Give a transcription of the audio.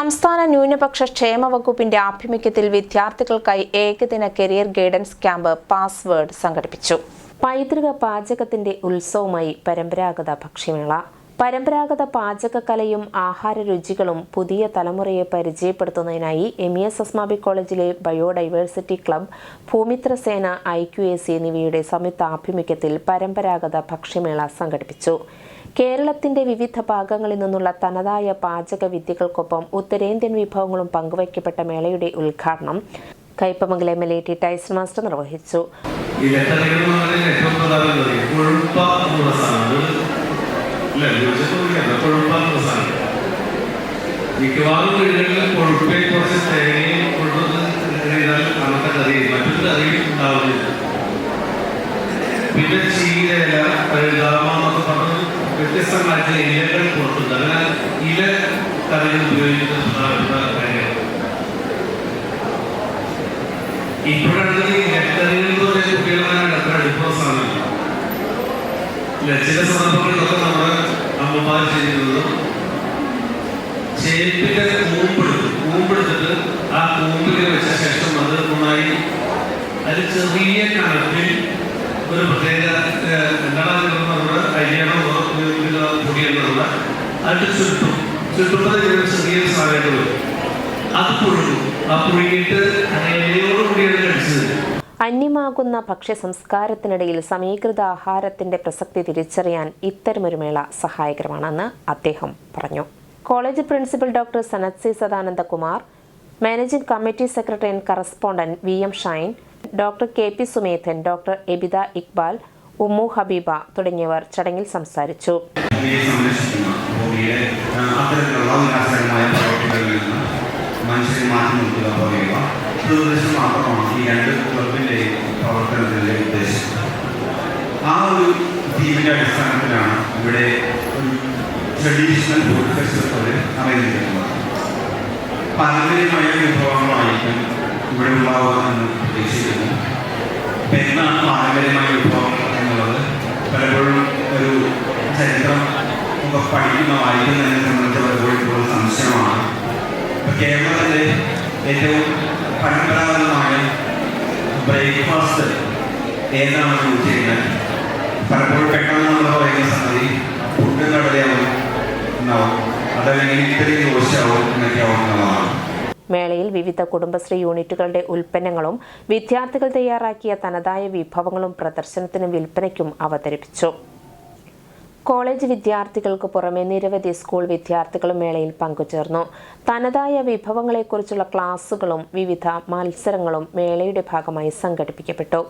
ന്യൂനപക്ഷ ക്ഷേമ വകുപ്പിന്റെ ആഭിമുഖ്യത്തിൽ വിദ്യാർത്ഥികൾക്കായി ഏകദിന കരിയർ ഗൈഡൻസ് ക്യാമ്പ് പാസ്വേഡ് സംഘടിപ്പിച്ചു. പൈതൃക പാചകത്തിന്റെ ഉത്സവമായി പരമ്പരാഗത ഭക്ഷ്യമേള. പരമ്പരാഗത പാചകകലയും ആഹാര രുചികളും പുതിയ തലമുറയെ പരിചയപ്പെടുത്തുന്നതിനായി എം ഇ എസ് എസ്മാബി കോളേജിലെ ബയോഡൈവേഴ്സിറ്റി ക്ലബ് ഭൂമിത്ര സേന ഐ ക്യു എ സി എന്നിവയുടെ സംയുക്ത ആഭിമുഖ്യത്തിൽ പരമ്പരാഗത ഭക്ഷ്യമേള സംഘടിപ്പിച്ചു. കേരളത്തിന്റെ വിവിധ ഭാഗങ്ങളിൽ നിന്നുള്ള തനതായ പാചക വിദ്യകൾക്കൊപ്പം ഉത്തരേന്ത്യൻ വിഭവങ്ങളും പങ്കുവയ്ക്കപ്പെട്ട മേളയുടെ ഉദ്ഘാടനം Kaipamangalam M L A T Tyson master നിർവഹിച്ചു. പിന്നെ ചീരയില പറഞ്ഞ് വ്യത്യസ്തമായിട്ടുള്ള ഇലകൾ കൊടുക്കുന്നത് അതിനാൽ ഇല കറികൾ ഉപയോഗിക്കുന്ന പ്രധാനപ്പെട്ട കാര്യമാണ് ഇപ്പോഴാണെങ്കിൽ ഇലക്കറികൾ എന്ന് ചില സന്ദർഭങ്ങളിലൊക്കെ നമ്മൾ അമ്മമാർ ചെയ്യുന്നത് ചേപ്പിന്റെ കൂമ്പെടുക്കും. കൂമ്പെടുത്തിട്ട് ആ കൂമ്പിൽ വെച്ച ശേഷം അത് നന്നായി അതിൽ ചെറിയ കണക്കിൽ ഒരു പ്രത്യേക എന്താണെന്ന് നമ്മുടെ അരിയണോ ഉപയോഗിക്കുന്ന പൊടിയെന്നുള്ള അത് ചുട്ടും ഇങ്ങനെ ചെറിയ സാധനങ്ങൾ അത് പുഴുങ്ങും. ആ പുഴുങ്ങിയിട്ട് ഇലയോടുകൂടിയാണ് കഴിച്ചത്. അന്യമാകുന്ന സമീകൃത ആഹാരത്തിന്റെ പ്രസക്തി തിരിച്ചറിയാൻ ഇത്തരമൊരു മേള സഹായകരമാണെന്ന് അദ്ദേഹം പറഞ്ഞു. College principal doctor Sanath C Sadanandakumar managing committee secretary and correspondent V M Shine doctor K P Sumedhan doctor Abitha Iqbal Ummu Habeeba തുടങ്ങിയവർ ചടങ്ങിൽ സംസാരിച്ചു. ഭൂമിയെ സംരക്ഷിക്കുന്ന. ഭൂമിയിലെ അത്തരത്തിലുള്ള വിനാശകരമായ പ്രവർത്തികളിൽ നിന്ന് മനുഷ്യരെ മാറ്റി നിർത്തുക പോലെയുള്ള ദൂരദർശനം മാത്രമാണ് ഈ രണ്ട് ക്ലബിന്റെയും പ്രവർത്തനത്തിന്റെ ഉദ്ദേശം. ആ ഒരു തീമിന്റെ അടിസ്ഥാനത്തിലാണ് ഇവിടെ ഒരു ട്രഡീഷണൽ ഫുഡ് ഫെസ്റ്റിവൽ അറിയിച്ചിട്ടുള്ളത് പാരമ്പര്യമായ വിഭവങ്ങളായിരിക്കും ഇവിടെ ഉണ്ടാവുക എന്ന് പ്രതീക്ഷിക്കുന്നു ഇപ്പം എന്താണ് പാരമ്പര്യമായ വിഭവം എന്നുള്ളത് പലപ്പോഴും ഒരു ചരിത്രം ഒക്കെ പഠിക്കുന്ന വായിക്കുന്നതിനെ സംബന്ധിച്ച് പലപ്പോഴും സംശയമാണ്. കേരളത്തിലെ ഏറ്റവും പരമ്പരാഗതമായ ബ്രേക്ക്ഫാസ്റ്റ് ഏതാണെന്ന് ചോദിച്ചു കഴിഞ്ഞാൽ പലപ്പോഴും പെട്ടെന്ന് നമ്മൾ പറയുന്ന സംഗതി ഫുഡ് കടലയാവും ഉണ്ടാവും അതല്ലെങ്കിൽ ഇത്തിരി ദോശയാവും എന്നൊക്കെ മേളയിൽ വിവിധ കുടുംബശ്രീ യൂണിറ്റുകളുടെ ഉൽപ്പന്നങ്ങളും വിദ്യാർത്ഥികൾ തയ്യാറാക്കിയ തനതായ വിഭവങ്ങളും പ്രദർശനത്തിനും വിൽപ്പനയ്ക്കും അവതരിപ്പിച്ചു. കോളേജ് വിദ്യാർത്ഥികൾക്ക് പുറമെ നിരവധി സ്കൂൾ വിദ്യാർത്ഥികളും മേളയിൽ പങ്കുചേർന്നു. തനതായ വിഭവങ്ങളെക്കുറിച്ചുള്ള ക്ലാസുകളും വിവിധ മത്സരങ്ങളും മേളയുടെ ഭാഗമായി സംഘടിപ്പിക്കപ്പെട്ടു.